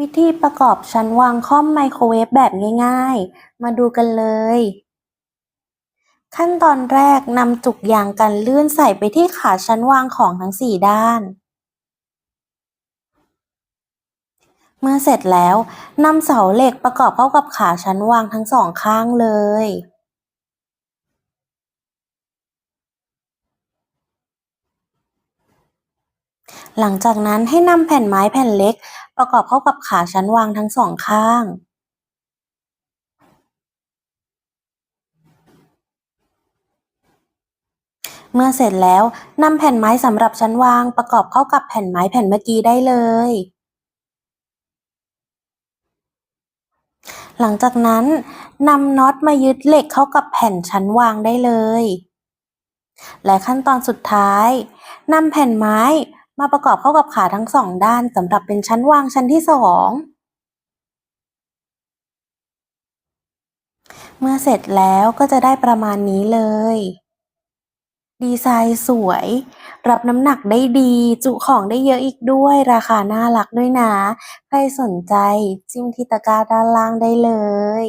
วิธีประกอบชั้นวางค่อมไมโครเวฟแบบง่ายๆ มาดูกันเลย ขั้นตอนแรกนำจุกยางกันลื่นใส่ไปที่ขาชั้นวางของทั้งสี่ด้าน เมื่อเสร็จแล้วนำเสาเหล็กประกอบเข้ากับขาชั้นวางทั้งสองข้างเลย หลังจากนั้นให้นำแผ่นไม้แผ่นเล็ก ประกอบเข้ากับขาชั้นวางทั้งสองข้าง เมื่อเสร็จแล้วนำแผ่นไม้สำหรับชั้นวาง ประกอบเข้ากับแผ่นไม้แผ่นเมื่อกี้ได้เลยหลังจากนั้นนำน็อตมายึดเหล็กเข้ากับแผ่นชั้นวางได้เลย และขั้นตอนสุดท้ายนำแผ่นไม้ มาประกอบเข้ากับขาทั้งสองด้านสำหรับเป็นชั้นวางชั้นที่สองเมื่อเสร็จแล้วก็จะได้ประมาณนี้เลย ดีไซน์สวย รับน้ำหนักได้ดี จุของได้เยอะอีกด้วย ราคาน่ารักด้วยนะ ใครสนใจจิ้มที่ตะกร้าด้านล่างได้เลย